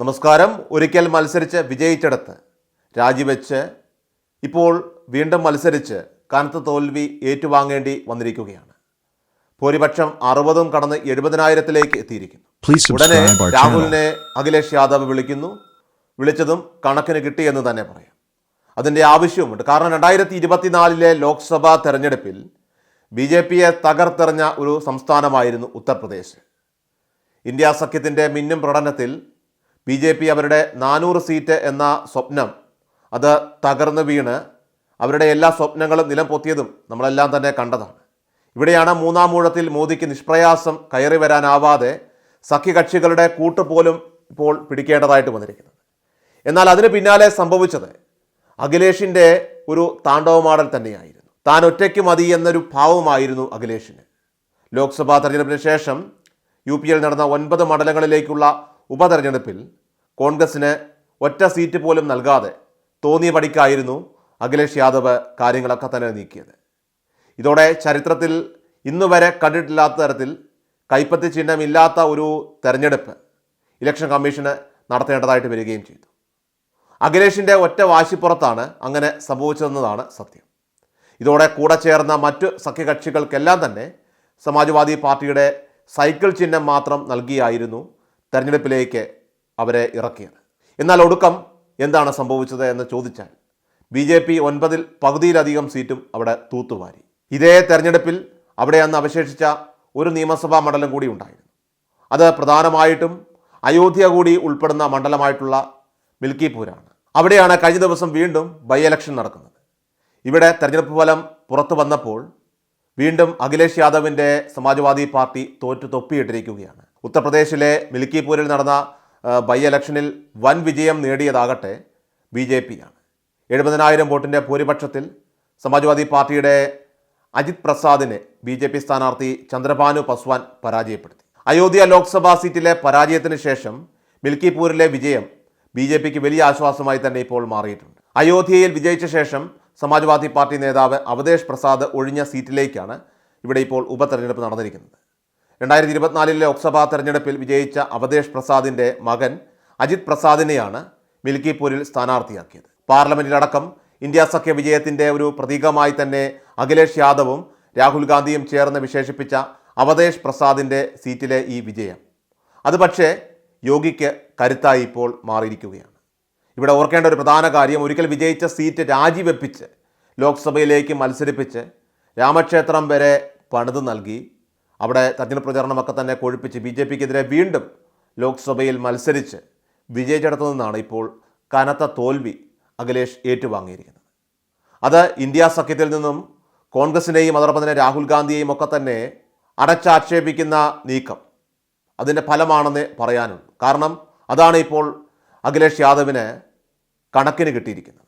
നമസ്കാരം. ഒരിക്കൽ മത്സരിച്ച് വിജയിച്ചെടുത്ത് രാജിവെച്ച് ഇപ്പോൾ വീണ്ടും മത്സരിച്ച് കനത്ത തോൽവി ഏറ്റുവാങ്ങേണ്ടി വന്നിരിക്കുകയാണ്. ഭൂരിപക്ഷം അറുപതും കടന്ന് എഴുപതിനായിരത്തിലേക്ക് എത്തിയിരിക്കുന്നു. ഉടനെ. രാഹുലിനെ അഖിലേഷ് യാദവ് വിളിക്കുന്നു. വിളിച്ചതും കണക്കിന് കിട്ടിയെന്ന് തന്നെ പറയാം. അതിന്റെ ആവശ്യവുമുണ്ട്. കാരണം രണ്ടായിരത്തി ഇരുപത്തിനാലിലെ ലോക്സഭാ തെരഞ്ഞെടുപ്പിൽ ബി ജെ പിയെ തകർത്തെറിഞ്ഞ ഒരു സംസ്ഥാനമായിരുന്നു ഉത്തർപ്രദേശ്. ഇന്ത്യ സഖ്യത്തിന്റെ മിന്നും പ്രകടനത്തിൽ ബി ജെ പി അവരുടെ നാനൂറ് സീറ്റ് എന്ന സ്വപ്നം അത് തകർന്നു വീണ് അവരുടെ എല്ലാ സ്വപ്നങ്ങളും നിലം പൊത്തിയതും നമ്മളെല്ലാം തന്നെ കണ്ടതാണ്. ഇവിടെയാണ് മൂന്നാം ഊഴത്തിൽ മോദിക്ക് നിഷ്പ്രയാസം കയറി വരാനാവാതെ സഖ്യകക്ഷികളുടെ കൂട്ടുപോലും ഇപ്പോൾ പിടിക്കേണ്ടതായിട്ട് വന്നിരിക്കുന്നത്. എന്നാൽ അതിന് പിന്നാലെ സംഭവിച്ചത് അഖിലേഷിന്റെ ഒരു താണ്ഡവമാടൽ തന്നെയായിരുന്നു. താൻ ഒറ്റയ്ക്ക് മതി എന്നൊരു ഭാവമായിരുന്നു അഖിലേഷിന്. ലോക്സഭാ തെരഞ്ഞെടുപ്പിന് ശേഷം യു പിയിൽ നടന്ന ഒൻപത് മണ്ഡലങ്ങളിലേക്കുള്ള ഉപതെരഞ്ഞെടുപ്പിൽ കോൺഗ്രസിന് ഒറ്റ സീറ്റ് പോലും നൽകാതെ തോന്നിയ പടിക്കായിരുന്നു അഖിലേഷ് യാദവ് കാര്യങ്ങളൊക്കെ തന്നെ നീക്കിയത്. ഇതോടെ ചരിത്രത്തിൽ ഇന്നുവരെ കണ്ടിട്ടില്ലാത്ത തരത്തിൽ കൈപ്പത്തി ചിഹ്നമില്ലാത്ത ഒരു തെരഞ്ഞെടുപ്പ് ഇലക്ഷൻ കമ്മീഷന് നടത്തേണ്ടതായിട്ട് വരികയും ചെയ്തു. അഖിലേഷിന്റെ ഒറ്റ വാശിപ്പുറത്താണ് അങ്ങനെ സംഭവിച്ചതെന്നതാണ് സത്യം. ഇതോടെ കൂടെ ചേർന്ന മറ്റു സഖ്യകക്ഷികൾക്കെല്ലാം തന്നെ സമാജ്വാദി പാർട്ടിയുടെ സൈക്കിൾ ചിഹ്നം മാത്രം നൽകിയായിരുന്നു തെരഞ്ഞെടുപ്പിലേക്ക് അവരെ ഇറക്കിയത്. എന്നാൽ ഒടുക്കം എന്താണ് സംഭവിച്ചത് എന്ന് ചോദിച്ചാൽ ബി ജെ പി ഒൻപതിൽ പകുതിയിലധികം സീറ്റും അവിടെ തൂത്തുവാരി. ഇതേ തെരഞ്ഞെടുപ്പിൽ അവിടെ അന്ന് അവശേഷിച്ച ഒരു നിയമസഭാ മണ്ഡലം കൂടി ഉണ്ടായിരുന്നു. അത് പ്രധാനമായിട്ടും അയോധ്യ കൂടി ഉൾപ്പെടുന്ന മണ്ഡലമായിട്ടുള്ള മിൽക്കിപൂരാണ്. അവിടെയാണ് കഴിഞ്ഞ ദിവസം വീണ്ടും ബൈ ഇലക്ഷൻ നടക്കുന്നത്. ഇവിടെ തെരഞ്ഞെടുപ്പ് ഫലം പുറത്തു വന്നപ്പോൾ വീണ്ടും അഖിലേഷ് യാദവിന്റെ സമാജ്വാദി പാർട്ടി തോറ്റു തൊപ്പിയിട്ടിരിക്കുകയാണ്. ഉത്തർപ്രദേശിലെ മിൽക്കിപൂരിൽ നടന്ന ബൈ ഇലക്ഷനിൽ വൻ വിജയം നേടിയതാകട്ടെ ബി ജെ പി ആണ് എഴുപതിനായിരം വോട്ടിന്റെ ഭൂരിപക്ഷത്തിൽ സമാജ്വാദി പാർട്ടിയുടെ അജിത് പ്രസാദിനെ ബി ജെ പി സ്ഥാനാർത്ഥി ചന്ദ്രഭാനു പസ്വാൻ പരാജയപ്പെടുത്തി. അയോധ്യ ലോക്സഭാ സീറ്റിലെ പരാജയത്തിന് ശേഷം മിൽക്കിപൂരിലെ വിജയം ബി ജെ പിക്ക് വലിയ ആശ്വാസമായി തന്നെ ഇപ്പോൾ മാറിയിട്ടുണ്ട്. അയോധ്യയിൽ വിജയിച്ച ശേഷം സമാജ്വാദി പാർട്ടി നേതാവ് അവതേഷ് പ്രസാദ് ഒഴിഞ്ഞ സീറ്റിലേക്കാണ് ഇവിടെ ഇപ്പോൾ ഉപതെരഞ്ഞെടുപ്പ് നടന്നിരിക്കുന്നത്. രണ്ടായിരത്തി ഇരുപത്തിനാലിലെ ലോക്സഭാ തെരഞ്ഞെടുപ്പിൽ വിജയിച്ച അവതേഷ് പ്രസാദിന്റെ മകൻ അജിത് പ്രസാദിനെയാണ് മിൽക്കിപൂരിൽ സ്ഥാനാർത്ഥിയാക്കിയത്. പാർലമെന്റിലടക്കം ഇന്ത്യ സഖ്യ വിജയത്തിന്റെ ഒരു പ്രതീകമായി തന്നെ അഖിലേഷ് യാദവും രാഹുൽ ഗാന്ധിയും ചേർന്ന് വിശേഷിപ്പിച്ച അവതേഷ് പ്രസാദിന്റെ സീറ്റിലെ ഈ വിജയം. അത് പക്ഷേ യോഗിക്ക് കരുത്തായി ഇപ്പോൾ മാറിയിരിക്കുകയാണ്. ഇവിടെ ഓർക്കേണ്ട ഒരു പ്രധാന കാര്യം ഒരിക്കൽ വിജയിച്ച സീറ്റ് രാജിവെപ്പിച്ച് ലോക്സഭയിലേക്ക് മത്സരിപ്പിച്ച് രാമക്ഷേത്രം വരെ പണിത് നൽകി അവിടെ തെരഞ്ഞെടുപ്പ് പ്രചാരണമൊക്കെ തന്നെ കൊഴുപ്പിച്ച് ബി ജെ പിക്കെതിരെ വീണ്ടും ലോക്സഭയിൽ മത്സരിച്ച് വിജയിച്ചിടത്തു നിന്നാണ് ഇപ്പോൾ കനത്ത തോൽവി അഖിലേഷ് ഏറ്റുവാങ്ങിയിരിക്കുന്നത്. അത് ഇന്ത്യ സഖ്യത്തിൽ നിന്നും കോൺഗ്രസിനെയും അതോടൊപ്പം തന്നെ രാഹുൽ ഗാന്ധിയെയും ഒക്കെ തന്നെ അടച്ചാക്ഷേപിക്കുന്ന നീക്കം. അതിന്റെ ഫലമാണെന്ന് പറയാനുണ്ട്. കാരണം അതാണ് ഇപ്പോൾ അഖിലേഷ് യാദവിന് കണക്കിന് കിട്ടിയിരിക്കുന്നത്.